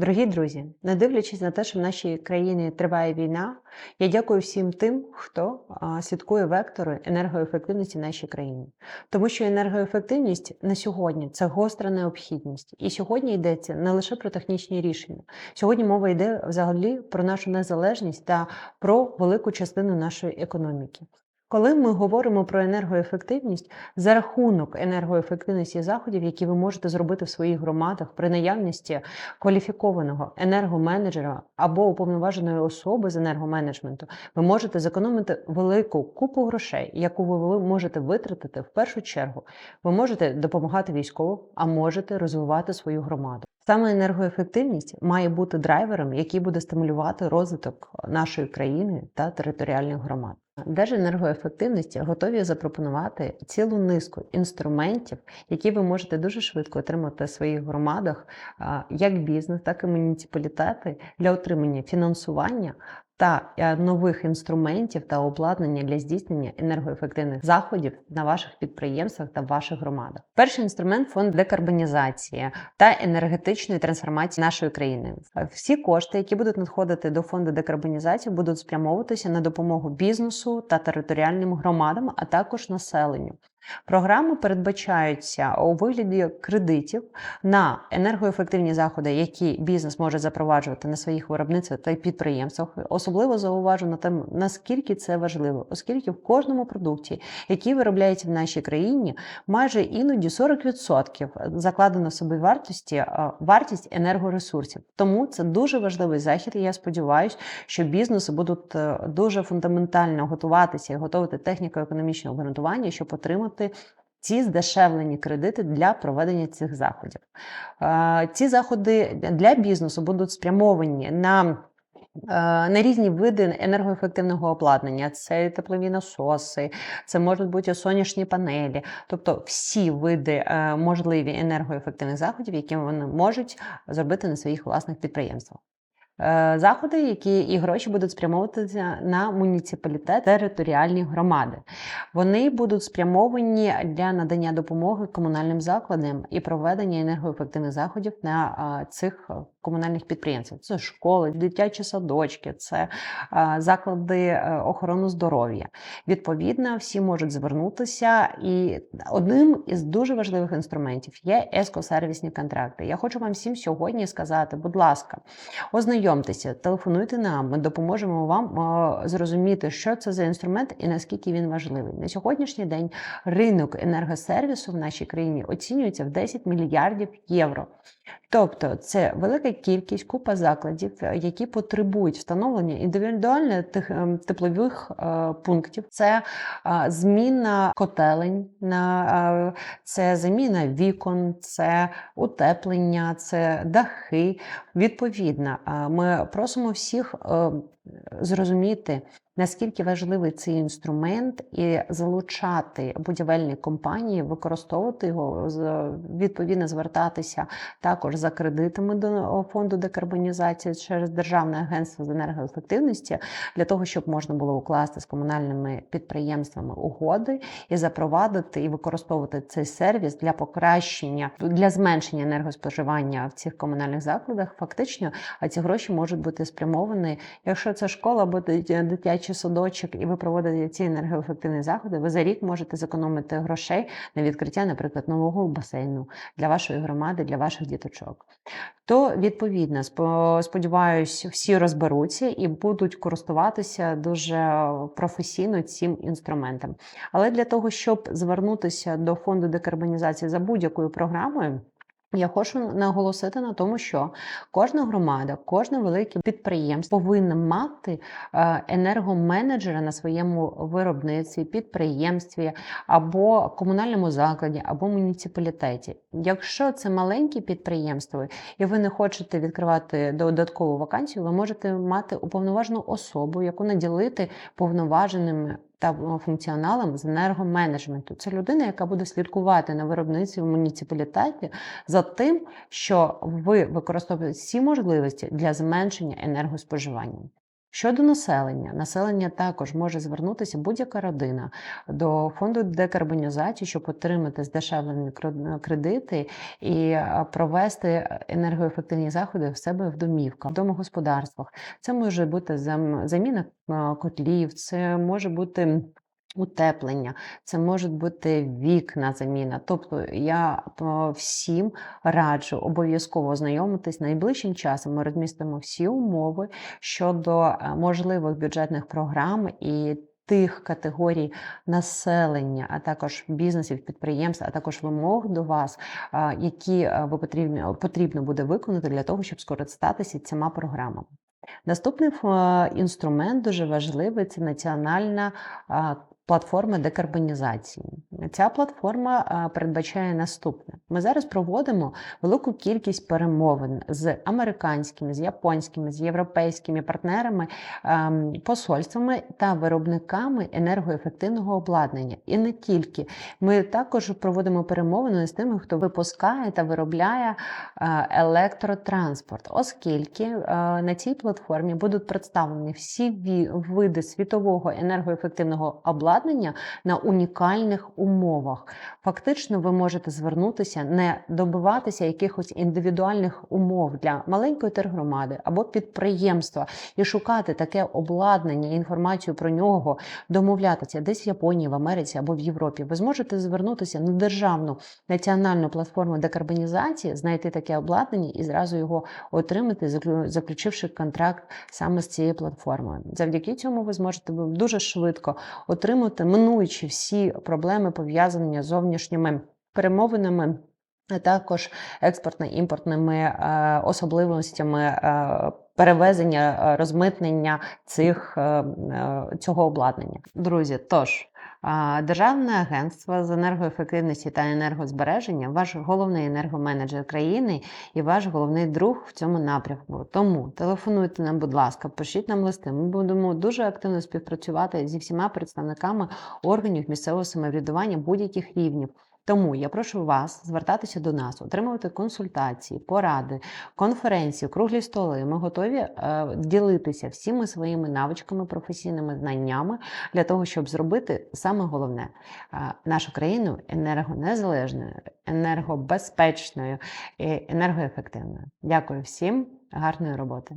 Дорогі друзі, не дивлячись на те, що в нашій країні триває війна, я дякую всім тим, хто слідкує вектори енергоефективності нашій країні. Тому що енергоефективність на сьогодні це гостра необхідність. І сьогодні йдеться не лише про технічні рішення. Сьогодні мова йде взагалі про нашу незалежність та про велику частину нашої економіки. Коли ми говоримо про енергоефективність, за рахунок енергоефективності заходів, які ви можете зробити в своїх громадах при наявності кваліфікованого енергоменеджера або уповноваженої особи з енергоменеджменту, ви можете зекономити велику купу грошей, яку ви можете витратити в першу чергу. Ви можете допомагати військовим, а можете розвивати свою громаду. Саме енергоефективність має бути драйвером, який буде стимулювати розвиток нашої країни та територіальних громад. Держенергоефективності готові запропонувати цілу низку інструментів, які ви можете дуже швидко отримати в своїх громадах, як бізнес, так і муніципалітети для отримання фінансування. Та нових інструментів та обладнання для здійснення енергоефективних заходів на ваших підприємствах та ваших громадах. Перший інструмент фонд декарбонізації та енергетичної трансформації нашої країни. Всі кошти, які будуть надходити до фонду декарбонізації, будуть спрямовуватися на допомогу бізнесу та територіальним громадам, а також населенню. Програми передбачаються у вигляді кредитів на енергоефективні заходи, які бізнес може запроваджувати на своїх виробництвах та підприємствах. Особливо зауважу на тему, наскільки це важливо, оскільки в кожному продукті, який виробляється в нашій країні, майже іноді 40% закладено в собі вартості вартість енергоресурсів. Тому це дуже важливий захід. і Я сподіваюся, що бізнеси будуть е, дуже фундаментально готуватися і готувати техніко-економічне обґрунтування, щоб отримати отримати ці здешевлені кредити для проведення цих заходів. Ці заходи для бізнесу будуть спрямовані на на різні види енергоефективного обладнання, це теплові насоси, це можуть бути сонячні панелі, тобто всі види е, можливі енергоефективних заходів, які вони можуть зробити на своїх власних підприємствах. Е, заходи, які і гроші будуть спрямовуватися на муніципалітет територіальні громади. Вони будуть спрямовані для надання допомоги комунальним закладам і проведення енергоефективних заходів на цих комунальних підприємствах. Це школи, дитячі садочки, це заклади е, охорони здоров'я. Відповідно, всі можуть звернутися, і одним із дуже важливих інструментів є ескосервісні контракти. Я хочу вам всім сьогодні сказати, будь ласка, ознайомтеся, телефонуйте нам, ми допоможемо вам зрозуміти, що це за інструмент і наскільки він важливий. На сьогоднішній день ринок енергосервісу в нашій країні оцінюється в 10 мільярдів євро. Тобто це велика кількість купа закладів, е, які потребують встановлення індивідуальних ем, теплових е, пунктів. Це зміна котелень, це заміна вікон, це утеплення, це дахи. Відповідно, ми просимо всіх зрозуміти, наскільки важливий цей інструмент, і залучати будівельні компанії, використовувати його, відповідно звертатися також за кредитами до фонду декарбонізації через Державне агентство з енергоефективності, для того, щоб можна було укласти з комунальними підприємствами угоди і запровадити і використовувати цей сервіс для покращення, для зменшення енергоспоживання в цих комунальних закладах. Фактично, а ці гроші можуть бути спрямовані, якщо це школа або дитячий садочок, і ви проводите ці енергоефективні заходи, ви за рік можете зекономити грошей на відкриття, наприклад, нового басейну для вашої громади, для ваших діточок. То, відповідно, сподіваюся, всі розберуться і будуть користуватися дуже професійно цим інструментом. Але для того, щоб звернутися до фонду декарбонізації за будь-якою програмою. Я хочу наголосити на тому, що кожна громада, кожне велике підприємство повинна мати е, енергоменеджера на своєму виробництві, підприємстві або комунальному закладі, або муніципалітеті. Якщо це маленькі підприємства, і ви не хочете відкривати додаткову вакансію, ви можете мати уповноважену особу, яку наділити повноваженими та функціоналом з енергоменеджменту. Це людина, яка буде слідкувати на виробництві в муніципалітеті за тим, що ви використовуєте всі можливості для зменшення енергоспоживання. Щодо населення, населення також може звернутися будь-яка родина до фонду декарбонізації, щоб отримати здешевлені кр- кредити і провести енергоефективні заходи в себе в домівках, в домогосподарствах. Це може бути заміна котлів, це може бути. Утеплення, це можуть бути вікна заміна. Тобто я всім раджу обов'язково ознайомитись найближчим часом. Ми розмістимо всі умови щодо е, можливих бюджетних програм і тих категорій населення, а також бізнесів, підприємств, а також вимог до вас, які е, ви потрібно, потрібно буде виконати для того, щоб скористатися цими програмами. Наступний е, інструмент дуже важливий це національна а, платформа декарбонізації. Ця платформа передбачає наступне: ми зараз проводимо велику кількість перемовин з американськими, з японськими, з європейськими партнерами, ем, посольствами та виробниками енергоефективного обладнання. І не тільки ми також проводимо перемовини з тими, хто випускає та виробляє е, електротранспорт, оскільки е, на цій платформі будуть представлені всі види світового енергоефективного обладнання на унікальних умовах. Фактично, ви можете звернутися, не добиватися якихось індивідуальних умов для маленької тергромади або підприємства і шукати таке обладнання, інформацію про нього, домовлятися десь в Японії, в Америці або в Європі. Ви зможете звернутися на державну національну платформу декарбонізації, знайти таке обладнання і зразу його отримати, заключивши контракт саме з цією платформою. Завдяки цьому ви зможете дуже швидко отримати, минуючи всі проблеми пов'язані з зовнішніми перемовинами. А також експортно-імпортними е, особливостями е, перевезення, е, розмитнення цих, е, е, цього обладнання. Друзі, тож Державне агентство з енергоефективності та енергозбереження, ваш головний енергоменеджер країни і ваш головний друг в цьому напрямку. Тому телефонуйте нам, будь ласка, пишіть нам листи. Ми будемо дуже активно співпрацювати зі всіма представниками органів місцевого самоврядування будь-яких рівнів. Тому я прошу вас звертатися до нас, отримувати консультації, поради, конференції, круглі столи. Ми готові е, ділитися всіми своїми навичками, професійними знаннями для того, щоб зробити саме головне е, нашу країну енергонезалежною, енергобезпечною і енергоефективною. Дякую всім, гарної роботи.